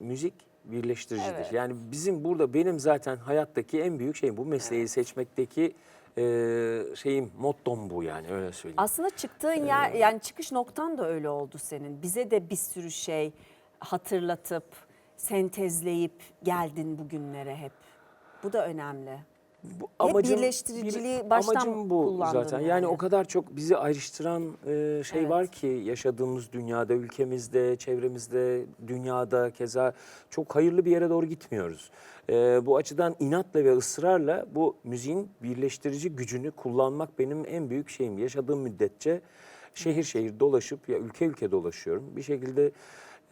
müzik birleştiricidir. Evet. Yani bizim burada benim zaten hayattaki en büyük şeyim bu mesleği seçmekteki e, şeyim mottom bu yani öyle söyleyeyim. Aslında çıktığın yer yani çıkış noktan da öyle oldu senin. Bize de bir sürü şey hatırlatıp sentezleyip geldin bugünlere hep. Bu da önemli. Bu birleştiriciliği baştan amacım bu zaten. Yani. yani. o kadar çok bizi ayrıştıran e, şey Evet. var ki yaşadığımız dünyada, ülkemizde, çevremizde, dünyada keza çok hayırlı bir yere doğru gitmiyoruz. E, bu açıdan inatla ve ısrarla bu müziğin birleştirici gücünü kullanmak benim en büyük şeyim. Yaşadığım müddetçe şehir şehir dolaşıp ya ülke ülke dolaşıyorum. Bir şekilde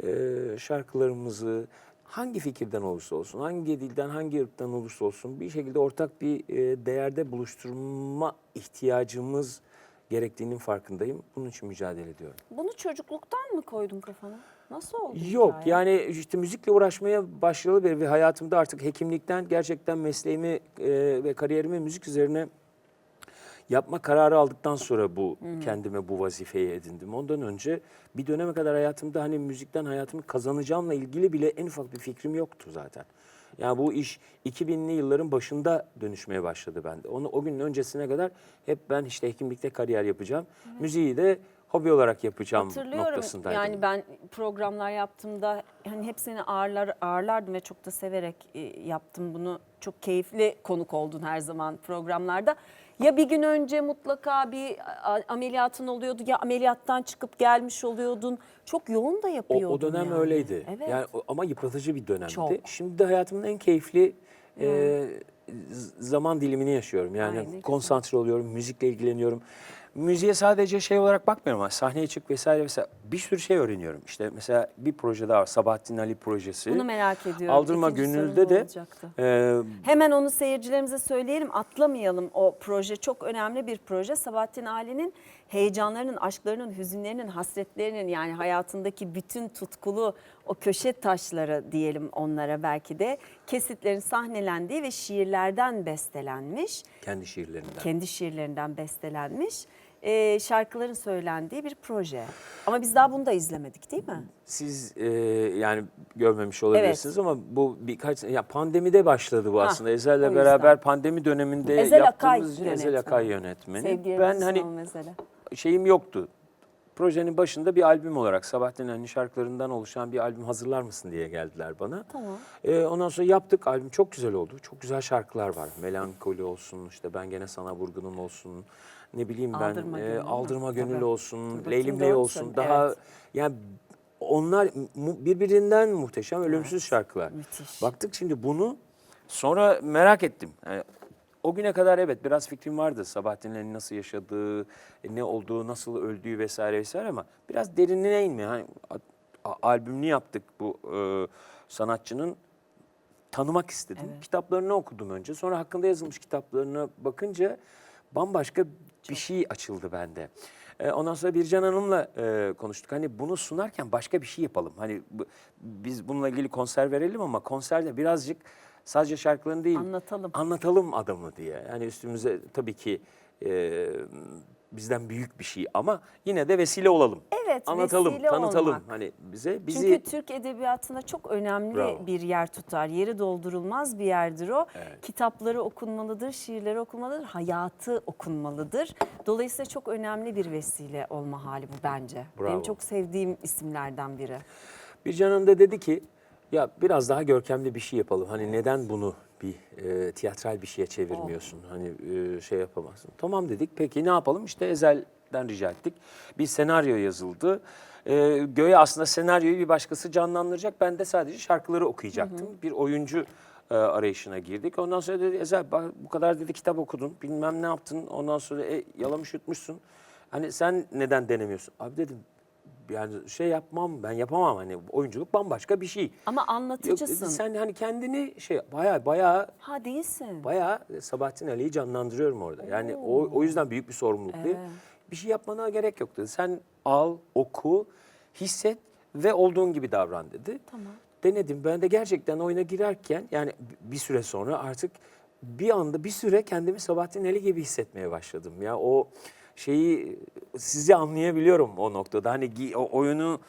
e, şarkılarımızı hangi fikirden olursa olsun, hangi dilden, hangi ırktan olursa olsun bir şekilde ortak bir e, değerde buluşturma ihtiyacımız gerektiğinin farkındayım. Bunun için mücadele ediyorum. Bunu çocukluktan mı koydun kafana? Nasıl oldu? Yok hikaye? yani işte müzikle uğraşmaya başlayalı beri ve hayatımda artık hekimlikten gerçekten mesleğimi e, ve kariyerimi müzik üzerine yapma kararı aldıktan sonra bu kendime bu vazifeyi edindim. Ondan önce bir döneme kadar hayatımda hani müzikten hayatımı kazanacağımla ilgili bile en ufak bir fikrim yoktu zaten. Yani bu iş 2000'li yılların başında dönüşmeye başladı bende. Onu o günün öncesine kadar hep ben işte hekimlikte kariyer yapacağım. Müziği de hobi olarak yapacağım Hatırlıyorum noktasındaydım. yani ben programlar yaptığımda hani hepsini ağırlar, ağırlardım ve çok da severek e, yaptım bunu. Çok keyifli konuk oldun her zaman programlarda. Ya bir gün önce mutlaka bir ameliyatın oluyordu ya ameliyattan çıkıp gelmiş oluyordun. Çok yoğun da O, yapıyordun o dönem yani. öyleydi. Evet. Yani o- ama yıpratıcı bir dönemdi. Çok. Şimdi de hayatımın en keyifli e, z- zaman dilimini yaşıyorum. Yani Ay, ne güzel. konsantre oluyorum, müzikle ilgileniyorum. Müziğe sadece şey olarak bakmıyorum ama sahneye çık vesaire vesaire bir sürü şey öğreniyorum. İşte mesela bir proje daha var Sabahattin Ali projesi. Bunu merak ediyorum. Aldırma İkinci Gönül'de de olacaktı. e, Hemen onu seyircilerimize söyleyelim, atlamayalım. O proje çok önemli bir proje. Sabahattin Ali'nin heyecanlarının, aşklarının, hüzünlerinin, hasretlerinin yani hayatındaki bütün tutkulu o köşe taşları diyelim onlara belki de kesitlerin sahnelendiği ve şiirlerden bestelenmiş, kendi şiirlerinden. kendi şiirlerinden bestelenmiş e, şarkıların söylendiği bir proje. Ama biz daha bunu da izlemedik değil mi? Siz e, yani görmemiş olabilirsiniz ama bu birkaç ya pandemide başladı bu aslında. o Ezel'le yüzden. beraber pandemi döneminde Ezel Akay yaptığımız için Ezel Akay yönetmeni. Sevgili ben hani mesela. şeyim yoktu. Projenin başında bir albüm olarak Sabahattin Ali şarkılarından oluşan bir albüm hazırlar mısın diye geldiler bana. Tamam. Ee, ondan sonra yaptık. Albüm çok güzel oldu. Çok güzel şarkılar var. Melankoli olsun, işte ben gene sana vurgunum olsun. Ne bileyim ben Aldırma e, aldırma gönül Tabii. olsun, bakayım, Leylim Ley olsun. Daha Evet. yani onlar mu- birbirinden muhteşem, ölümsüz şarkılar. Müthiş. Baktık şimdi bunu sonra merak ettim. Yani o güne kadar evet biraz fikrim vardı Sabahattin Ali'nin nasıl yaşadığı, e, ne olduğu, nasıl öldüğü vesaire vesaire ama biraz derinine inmiyor. Hani albümünü yaptık bu e, sanatçının tanımak istedim. Evet. Kitaplarını okudum önce. Sonra hakkında yazılmış kitaplarına bakınca bambaşka bir şey açıldı bende. E, ondan sonra Bircan Hanım'la e, konuştuk. Hani bunu sunarken başka bir şey yapalım. Hani bu- biz bununla ilgili konser verelim ama konserde birazcık sadece şarkılarını değil Anlatalım. anlatalım adamı diye. Yani üstümüze tabii ki e, bizden büyük bir şey ama yine de vesile olalım. Evet, Anlatalım, vesile tanıtalım olmak. hani bize bizi Çünkü Türk edebiyatında çok önemli Bravo. bir yer tutar. Yeri doldurulmaz bir yerdir o. Evet. Kitapları okunmalıdır, şiirleri okunmalıdır, hayatı okunmalıdır. Dolayısıyla çok önemli bir vesile olma hali bu bence. Benim Bravo. çok sevdiğim isimlerden biri. Bircan Hanım da dedi ki ya biraz daha görkemli bir şey yapalım. Hani neden bunu bir e, tiyatral bir şeye çevirmiyorsun? Hani e, şey yapamazsın. Tamam dedik. Peki ne yapalım? İşte Ezel'den rica ettik. Bir senaryo yazıldı. E, Göğe aslında senaryoyu bir başkası canlandıracak. Ben de sadece şarkıları okuyacaktım. Bir oyuncu e, arayışına girdik. Ondan sonra dedi Ezel bu kadar dedi kitap okudun. Bilmem ne yaptın. Ondan sonra e, yalamış yutmuşsun. Hani sen neden denemiyorsun? Abi dedim yani şey yapmam ben yapamam hani oyunculuk bambaşka bir şey. Ama Yok anlatıcısın. sen hani kendini şey baya baya Ha değilsin. baya Sabahattin Ali'yi canlandırıyorum orada. Yani o, o yüzden büyük bir sorumluluk değil. Evet. Bir şey yapmana gerek yok dedi. Sen al, oku, hisset ve olduğun gibi davran dedi. Tamam. Denedim. Ben de gerçekten oyuna girerken yani bir süre sonra artık bir anda bir süre kendimi Sabahattin Ali gibi hissetmeye başladım. Ya o şeyi sizi anlayabiliyorum o noktada. Hani oyunu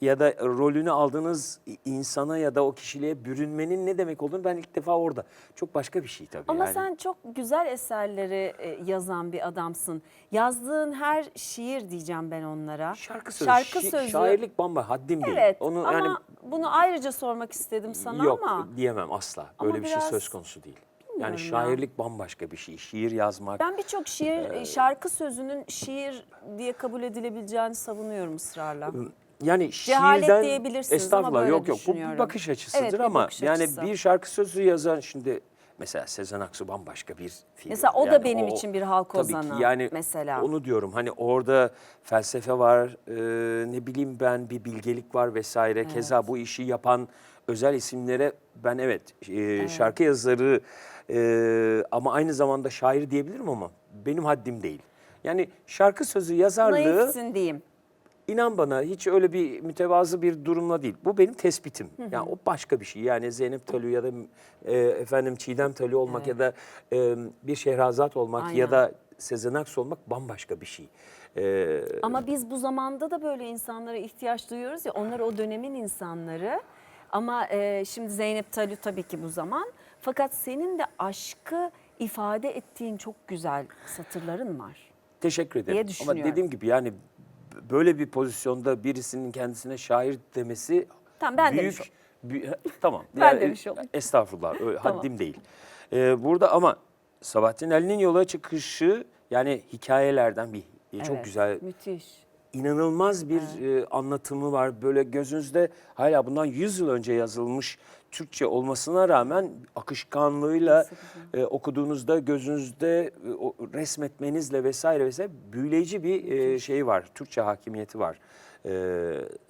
ya da rolünü aldığınız insana ya da o kişiliğe bürünmenin ne demek olduğunu ben ilk defa orada. Çok başka bir şey tabii. Ama yani. sen çok güzel eserleri e, yazan bir adamsın. Yazdığın her şiir diyeceğim ben onlara. şarkı sözü, Şarkı şi- sözü. şairlik bamba haddim değil. Evet Onu ama yani bunu ayrıca sormak istedim sana yok ama diyemem asla. Ama Böyle bir şey söz konusu değil. Yani ya. şairlik bambaşka bir şey. Şiir yazmak. ben birçok şiir, Ee, e, şarkı sözünün şiir diye kabul edilebileceğini savunuyorum ısrarla. Yani Cehalet şiirden diyebilirsiniz ama estağfurullah böyle yok yok bu düşünüyorum. bir bakış açısıdır Evet, bir ama bakış yani açısı. bir şarkı sözü yazan şimdi mesela Sezen Aksu bambaşka bir film. Mesela o da Yani benim için bir halk tabii ki ozanı yani mesela. Onu diyorum hani orada felsefe var e, ne bileyim ben bir bilgelik var vesaire. Keza bu işi yapan özel isimlere ben evet, e, şarkı yazarı e, ama aynı zamanda şair diyebilirim ama benim haddim değil. Yani şarkı sözü yazarlığı Naifsin diyeyim. İnan bana hiç öyle bir mütevazı bir durumla değil. Bu benim tespitim. Yani o başka bir şey. Yani Zeynep Talü ya da e, efendim Çiğdem Talü olmak ya da e, bir Şehrazat olmak Aynen. ya da Sezen Aksu olmak bambaşka bir şey. E, Ama biz bu zamanda da böyle insanlara ihtiyaç duyuyoruz ya. Onlar o dönemin insanları. Ama e, şimdi Zeynep Talü tabii ki bu zaman. Fakat senin de aşkı ifade ettiğin çok güzel satırların var. teşekkür ederim. diye Ama dediğim gibi yani böyle bir pozisyonda birisinin kendisine şair demesi Tamam, ben büyük, demiş tamam. Ben demiş olayım. Estağfurullah. Öyle, Tamam. Haddim değil. E, burada ama Sabahattin Ali'nin yola çıkışı yani hikayelerden bir çok Evet, güzel Müthiş. İnanılmaz bir e, anlatımı var. Böyle gözünüzde hala bundan 100 yıl önce yazılmış Türkçe olmasına rağmen akışkanlığıyla e, okuduğunuzda gözünüzde e, o resmetmenizle vesaire vesaire büyüleyici bir e, şey var. Türkçe hakimiyeti var e,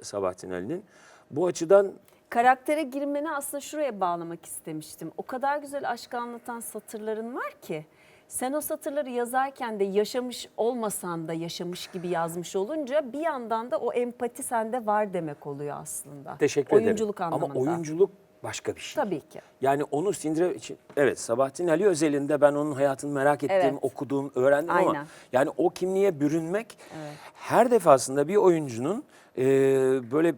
Sabahattin Ali'nin. Bu açıdan Karaktere girmeni aslında şuraya bağlamak istemiştim. O kadar güzel aşkı anlatan satırların var ki. Sen o satırları yazarken de yaşamış olmasan da yaşamış gibi yazmış olunca bir yandan da o empati sende var demek oluyor aslında. teşekkür ederim. Oyunculuk anlamında. Ama oyunculuk başka bir şey. Tabii ki. Yani onu sindire için evet Sabahattin Ali özelinde ben onun hayatını merak ettim, Evet. okuduğum, öğrendim ama Aynen. yani o kimliğe bürünmek her defasında bir oyuncunun e, böyle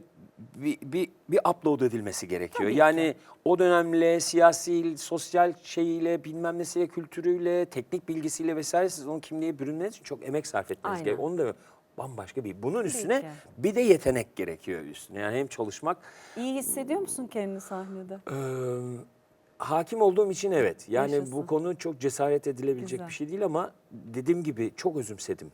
bir, bir, bir upload edilmesi gerekiyor. Tabii yani o dönemle siyasi, sosyal şeyiyle, bilmem nesiyle, kültürüyle, teknik bilgisiyle vesaire siz onun kimliğe bürünmeniz için çok emek sarf etmeniz Aynen. gerekiyor. Onu da bambaşka bir. Bunun üstüne ki. bir de yetenek gerekiyor üstüne. Yani hem çalışmak İyi hissediyor musun kendini sahnede? ee, hakim olduğum için evet. Yani Yaşasın. bu konu çok cesaret edilebilecek Güzel. bir şey değil ama dediğim gibi çok özümsedim.